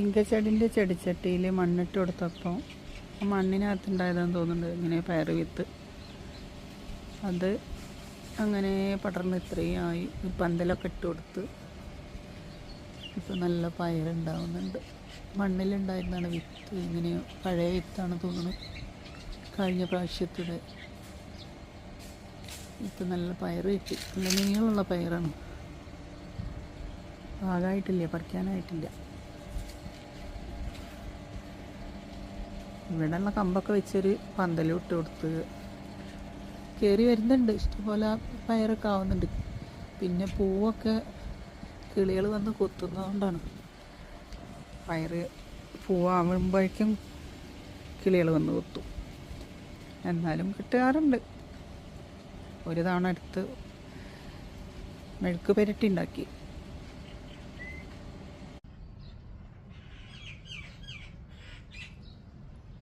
ഇങ്കച്ചെടിന്റെ ചെടിച്ചട്ടിയിൽ മണ്ണിട്ട് കൊടുത്തപ്പോൾ മണ്ണിനകത്തുണ്ടായതെന്ന് തോന്നുന്നുണ്ട്. ഇങ്ങനെ പയർ വിത്ത്. അത് അങ്ങനെ പടർന്ന് ഇത്രയും ആയി. ഒരു പന്തലൊക്കെ ഇട്ട് കൊടുത്ത് ഇപ്പം നല്ല പയറുണ്ടാവുന്നുണ്ട് മണ്ണിലുണ്ടായിരുന്നാണ് വിത്ത്. ഇങ്ങനെ പഴയ വിത്താണ് തോന്നുന്നത് കഴിഞ്ഞ പ്രാവശ്യത്തിടെ ഇപ്പം നല്ല പയറ് കിട്ടി. നല്ല നീളമുള്ള പയറാണ്. പാകമായിട്ടില്ല പറിക്കാനായിട്ടില്ല. ഇവിടെയുള്ള കമ്പൊക്കെ വെച്ചൊരു പന്തലും ഇട്ട് കൊടുത്ത് കയറി വരുന്നുണ്ട്. ഇഷ്ടംപോലെ പയറൊക്കെ ആവുന്നുണ്ട്. പിന്നെ പൂവൊക്കെ കിളികൾ വന്ന് കൊത്തുന്നതുകൊണ്ടാണ് പയറ് പൂവാകുമ്പോഴേക്കും കിളികൾ വന്ന് കൊത്തും. എന്നാലും കിട്ടാറുണ്ട്. ഒരു തവണ എടുത്ത് മെഴുക്ക് പെരട്ടി ഉണ്ടാക്കി.